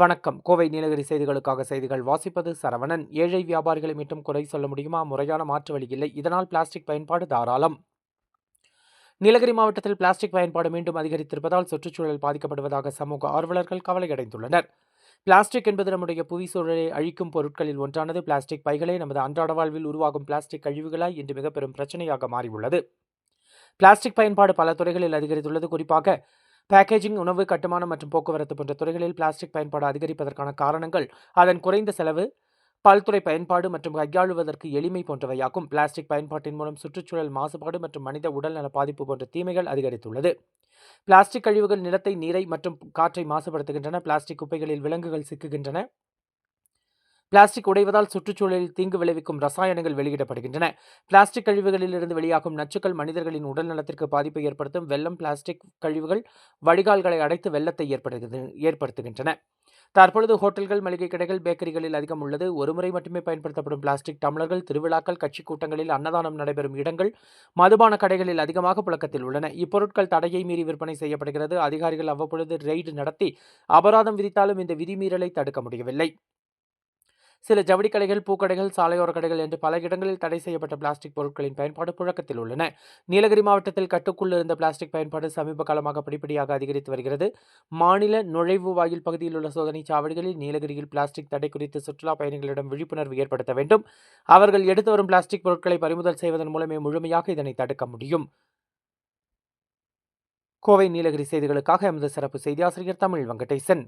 வணக்கம். கோவை நீலகிரி செய்திகளுக்காக செய்திகள் வாசிப்பது சரவணன். ஏழை வியாபாரிகளை மீட்டும் குறை சொல்ல முடியுமா? முறையான மாற்று வழி இல்லை. இதனால் பிளாஸ்டிக் பயன்பாடு தாராளம். நீலகிரி மாவட்டத்தில் பிளாஸ்டிக் பயன்பாடு மீண்டும் அதிகரித்திருப்பதால் சுற்றுச்சூழல் பாதிக்கப்படுவதாக சமூக ஆர்வலர்கள் கவலையடைந்துள்ளனர். பிளாஸ்டிக் என்பது நம்முடைய புவி சூழலை அழிக்கும் பொருட்களில் ஒன்றானது. பிளாஸ்டிக் பைகளே நமது அன்றாட வாழ்வில் உருவாகும் பிளாஸ்டிக் கழிவுகளாய் இன்று மிக பெரும் பிரச்சனையாக மாறியுள்ளது. பிளாஸ்டிக் பயன்பாடு பல துறைகளில் அதிகரித்துள்ளது. குறிப்பாக பேக்கேஜிங் உணவு கட்டுமானம் மற்றும் போக்குவரத்து போன்ற துறைகளில் பிளாஸ்டிக் பயன்பாடு அதிகரிப்பதற்கான காரணங்கள் அதன் குறைந்த செலவு பல்துறை பயன்பாடு மற்றும் கையாளுவதற்கு எளிமை போன்றவையாகும். பிளாஸ்டிக் பயன்பாட்டின் மூலம் சுற்றுச்சூழல் மாசுபாடு மற்றும் மனித உடல்நல பாதிப்பு போன்ற தீமைகள் அதிகரித்துள்ளது. பிளாஸ்டிக் கழிவுகள் நிலத்தை நீரை மற்றும் காற்றை மாசுபடுத்துகின்றன. பிளாஸ்டிக் குப்பைகளில் விலங்குகள் சிக்குகின்றன. பிளாஸ்டிக் உடைவதால் சுற்றுச்சூழலில் தீங்கு விளைவிக்கும் ரசாயனங்கள் வெளியிடப்படுகின்றன. பிளாஸ்டிக் கழிவுகளிலிருந்து வெளியாகும் நச்சுக்கள் மனிதர்களின் உடல் நலத்திற்கு பாதிப்பை ஏற்படுத்தும் வெள்ளம் பிளாஸ்டிக் கழிவுகள் வடிகால்களை அடைத்து வெள்ளத்தை ஏற்படுகிறது ஏற்படுத்துகின்றன. தற்பொழுது ஹோட்டல்கள் மளிகை கடைகள் பேக்கரிகளில் அதிகம் உள்ளது. ஒருமுறை மட்டுமே பயன்படுத்தப்படும் பிளாஸ்டிக் டம்ளர்கள் திருவிழாக்கள் கட்சி கூட்டங்களில் அன்னதானம் நடைபெறும் இடங்கள் மதுபான கடைகளில் அதிகமாக புழக்கத்தில் உள்ளன. இப்பொருட்கள் தடையை மீறி விற்பனை செய்யப்படுகிறது. அதிகாரிகள் அவ்வப்பொழுது ரெய்டு நடத்தி அபராதம் விதித்தாலும் இந்த விதிமீறலை தடுக்க முடியவில்லை. சில ஜவுளி கடைகள் பூக்கடைகள் சாலையோர கடைகள் என்று பல இடங்களில் தடை செய்யப்பட்ட பிளாஸ்டிக் பொருட்களின் பயன்பாடு புழக்கத்தில் உள்ளன. நீலகிரி மாவட்டத்தில் கட்டுக்குள் இருந்த பிளாஸ்டிக் பயன்பாடு சமீப காலமாக படிப்படியாக அதிகரித்து வருகிறது. மாநில நுழைவு வாயில் பகுதியில் உள்ள சோதனை சாவடிகளில் நீலகிரியில் பிளாஸ்டிக் தடை குறித்து சுற்றுலா பயணிகளிடம் விழிப்புணர்வு ஏற்படுத்த வேண்டும். அவர்கள் எடுத்து வரும் பிளாஸ்டிக் பொருட்களை பறிமுதல் செய்வதன் மூலமே முழுமையாக இதனை தடுக்க முடியும். கோவை நீலகிரி செய்திகளுக்காக எமது சிறப்பு செய்தியாசிரியர் தமிழ் வெங்கடேசன்.